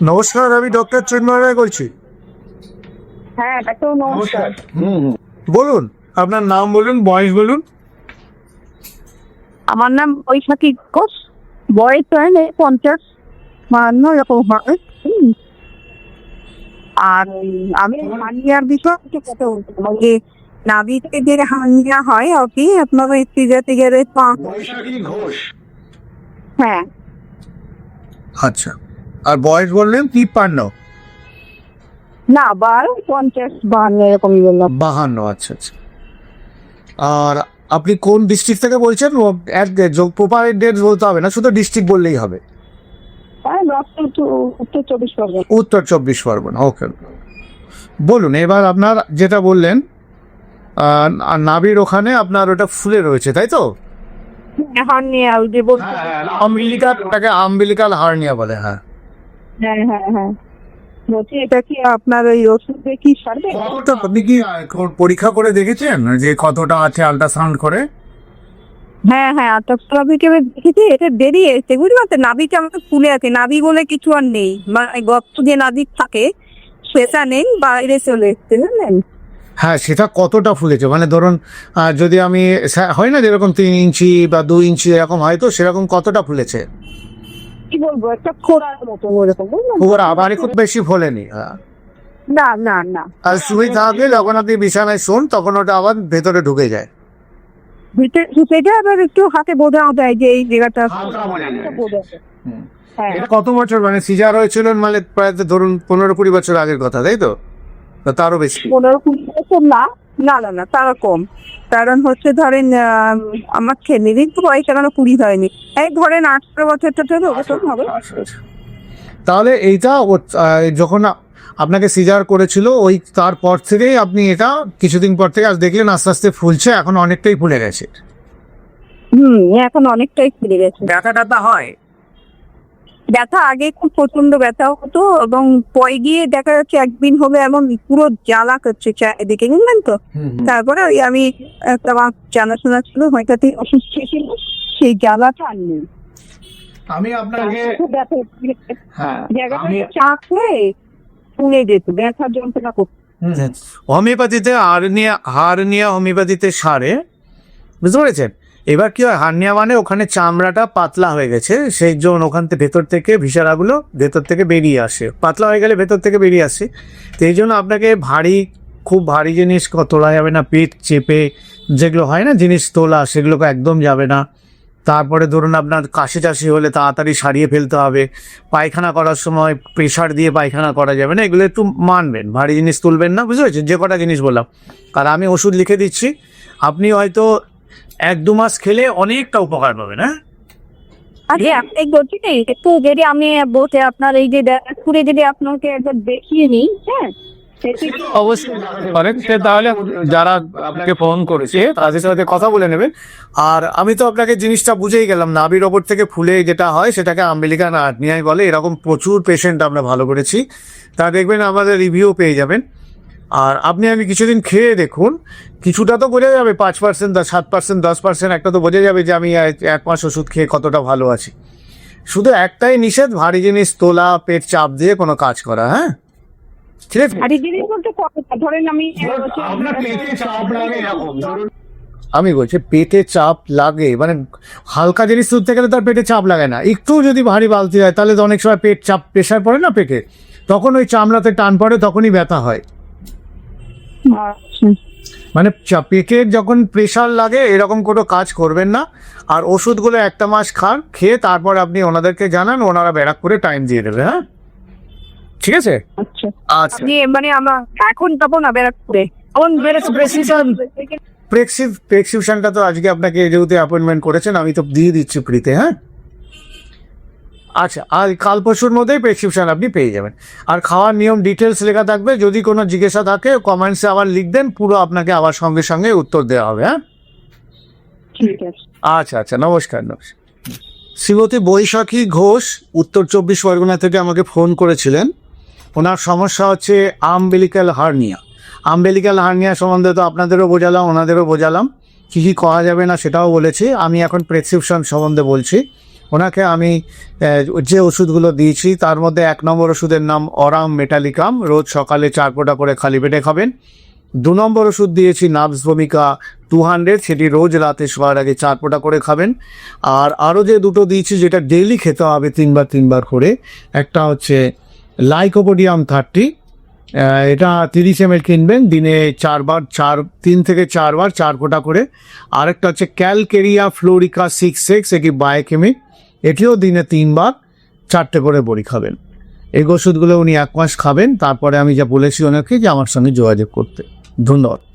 নমস্কার আমি ডক্টর চিন্ময় রায় বলছি। হ্যাঁ ডাক্তার নমস্কার। বলুন আপনার নাম বলুন বয়স বলুন। আমার নাম বৈশাখী ঘোষ বয়স হয় না পঞ্চাশ বাহান্ন এরকম হবে আর আমি হানিয়ার বিষয়ে কথা বলছিলাম যে নাভি থেকে যে হানিয়া হয় আর কি আপনার ওই সিজা থেকে পা হ্যাঁ। আচ্ছা। আর বয়স বললেন? তিপ্পান্ন। না বারো পঞ্চাশ বাহান্ন এরকমই বললাম। বাহান্ন আচ্ছা আচ্ছা। আর আপনি কোন ডিস্ট্রিক্ট থেকে বলছেন? প্রপার ডেট বলতে হবে না শুধু ডিস্ট্রিক্ট বললেই হবে। হ্যাঁ উত্তর চব্বিশ পরগনা। উত্তর চব্বিশ পরগনা ওকে। বলুন এবার আপনার যেটা বললেন নাভির ওখানে আপনার ওটা ফুলে রয়েছে তাই তো? হানিয়া ওই আম্বিলিকাল তাকে আম্বিলিকাল হার্নিয়া বলে হ্যাঁ। হ্যাঁ হ্যাঁ হ্যাঁ। বলছি এটা কি আপনার ওই ওষুধ কি সারবে? কতটা? আপনি কি পরীক্ষা করে দেখেছেন যে কতটা আছে আল্ট্রাসাউন্ড করে? হ্যাঁ হ্যাঁ এবার দেখেছি এটা দেরি এসছে বুঝতে পারছেন? নাভিটা আমাকে ফুলে আছে নাভি বলে কিছু আর নেই। মানে গর্ত যে নাভি থাকে সেটা নেই বাইরে চলে এসছে বুঝলেন হ্যাঁ সেটা কতটা ফুলেছে? মানে ধরুন যদি আমি হয় না যেরকম তিন ইঞ্চি বা দু ইঞ্চি এরকম হয় তো সেরকম কতটা ফুলেছে? কি বলব একটা খোড়ার মতো ওরকম ওর আবার খুব বেশি ফোলেনি না না না। আর সুই থাকলে যখন আপনি বিছানায় শোন তখন ওটা আবার ভেতরে ঢুকে যায়। ভিতরে সেটা আবার একটু হাতে যায় যে এই জায়গাটা। হ্যাঁ। এটা কত বছর মানে সিজার হয়েছিল মানে প্রায় তো ধরুন পনেরো কুড়ি বছর আগের কথা তাই তো তারও বেশি। পনেরো কুড়ি বছর না না না না তারা কম। কারণ হচ্ছে ধরেন আমার ছেলেরই তো বয়স এখনও কুড়ি হয়নি। এই ধরেন আঠারো বছর তো ওরকম হবে। তাহলে এইটা ও- যখন আপনাকে সিজার করেছিল ওই তারপর থেকেই আপনি এটা কিছুদিন পর থেকে আজ দেখলেন আস্তে আস্তে ফুলছে এখন অনেকটাই ফুলে গেছে। হুম এখন অনেকটাই ফিরে গেছে। ব্যথা ট্যাথা হয়। ব্যথা আগে খুব প্রচণ্ড ব্যথা হতো এবং পরে গিয়ে দেখা যাচ্ছে একদিন হলে এমন পুরো জ্বালা করছে চারিদিকে বুঝলেন তো? তারপরে ওই আমি একটা আমার জানাশোনা ছিল হয়তো অসুস্থ ছিল সেই জ্বালাটা আর নেই। আমি আপনাকে ব্যথা। হ্যাঁ জায়গাটা আমি চা যেত ব্যথার যন্ত্রণা করতো। হোমিওপ্যাথিতে হার্নিয়া হার্নিয়া হোমিওপ্যাথিতে সারে বুঝতে পেরেছেন? এবার কি হয়? হার্নিয়া মানে ওখানে চামড়াটা পাতলা হয়ে গেছে, সেই জন্য ওখান থেকে ভেতর থেকে ভিসারাগুলো ভেতর থেকে বেরিয়ে আসে। পাতলা হয়ে গেলে ভেতর থেকে বেরিয়ে আসে। তো এই জন্য আপনাকে ভারী, খুব ভারী জিনিস তোলা যাবে না। পেট চেপে যেগুলো হয় না, জিনিস তোলা, সেগুলোকে একদম যাবে না। তারপরে ধরুন আপনার কাশি টাশি হলে তাড়াতাড়ি সারিয়ে ফেলতে হবে। পায়খানা করার সময় প্রেশার দিয়ে পায়খানা করা যাবে না, এগুলো একটু মানবেন। ভারী জিনিস তুলবেন না, বুঝতে পেরেছেন? যে কটা জিনিস বললাম। আর আমি ওষুধ লিখে দিচ্ছি। আপনি হয়তো এক দু মাস খেলে অনেকটা উপকার পাবেন হ্যাঁ? আরে না একটু যদি আমি আপনার এই যে করে যদি আপনাকে একবার দেখিয়ে নিই হ্যাঁ? অবশ্যই। সে তাহলে যারা আপনাকে ফোন করেছে তাদের সাথে কথা বলে নেবেন আর আমি তো আপনাকে জিনিসটা বুঝেই গেলাম নাভির ওপর থেকে ফুলে যেটা হয় সেটাকে আম্বিলিকা আর্নিয়াই বলে এরকম প্রচুর পেশেন্ট আমরা ভালো করেছি। তা দেখবেন আমাদের রিভিউ পেয়ে যাবেন। আর আপনি আমি কিছুদিন খেয়ে দেখুন কিছুটা তো বোঝা যাবে পাঁচ পার্সেন্ট সাত পার্সেন্ট দশ পার্সেন্ট একটা তো বোঝা যাবে যে আমি এক- মাস ওষুধ খেয়ে কতটা ভালো আছি। শুধু একটাই নিষেধ ভারী জিনিস তোলা পেট চাপ দিয়ে কোনো কাজ করা হ্যাঁ? ঠিক আছে? আর জিনিস বলতে ধরেন আমি আমি বলছি পেটে চাপ লাগে মানে হালকা জিনিস তুলতে গেলে তার পেটে চাপ লাগে না। একটু যদি ভারী বালতি হয় তাহলে তো অনেক সময় পেট চাপ প্রেশার পড়ে না পেটে? তখন ওই চামড়াতে টান পড়ে তখনই ব্যথা হয়। মানে পেটে যখন প্রেশার লাগে এরকম কোনো কাজ করবেন না। আর ওষুধগুলো একটা মাস খান খেয়ে তারপর আপনি ওনাদেরকে জানান ওনারা ব্যারাক করে টাইম দিয়ে দেবে হ্যাঁ? ঠিক আছে? আচ্ছা। আচ্ছা। মানে আমার এখন যাব না এখন প্রেসক্রিপশন প্রেসক্রিপশনটা তো আজকে আপনাকে যেহেতু অ্যাপয়েন্টমেন্ট করেছেন আমি তো দিয়ে দিচ্ছি ফ্রিতে হ্যাঁ? আচ্ছা আর কাল পরশুর মধ্যেই প্রেসক্রিপশন আপনি পেয়ে যাবেন। আর খাওয়ার নিয়ম ডিটেলস লেখা থাকবে। যদি কোনো জিজ্ঞাসা থাকে কমেন্টসে আবার লিখবেন পুরো আপনাকে আবার সঙ্গে সঙ্গে উত্তর দেওয়া হবে হ্যাঁ? ঠিক আছে। আচ্ছা আচ্ছা নমস্কার নমস্কার। শ্রীমতী বৈশাখী ঘোষ উত্তর চব্বিশ পরগনা থেকে আমাকে ফোন করেছিলেন। ওনার সমস্যা হচ্ছে আমবেলিক্যাল হার্নিয়া আমবেলিক্যাল হার্নিয়া সম্বন্ধে তো আপনাদেরও বোঝালাম ওনাদেরও বোঝালাম। কী কী করা যাবে না সেটাও বলেছি। আমি এখন প্রেসক্রিপশন সম্বন্ধে বলছি। ওনাকে আমি যে ওষুধগুলো দিয়েছি, তার মধ্যে এক নম্বর ওষুধের নাম অরাম মেটালিকাম। রোজ সকালে চার ফোঁটা করে খালি পেটে খাবেন। দু নম্বর ওষুধ দিয়েছি নার্ভস ভূমিকা টু হান্ড্রেড। সেটি রোজ রাতে শোয়ার আগে চার ফোঁটা করে খাবেন। আর আরও যে দুটো দিয়েছি, যেটা ডেইলি খেতে হবে তিনবার তিনবার করে, একটা হচ্ছে লাইকোপোডিয়াম থার্টি। এটা তিরিশ এম কিনবেন, দিনে চারবার, চার, তিন থেকে চারবার, চার কোটা করে। আরেকটা হচ্ছে ক্যালকেরিয়া ফ্লোরিকা সিক্স সিক্স এটি বায়োকেমিক? এটিও দিনে তিনবার চারটে করে বড়ি খাবেন। এই ওষুধগুলো উনি এক মাস খাবেন, তারপরে আমি যা বলেছি ওনাকে যে আমার সঙ্গে যোগাযোগ করতে। ধন্যবাদ।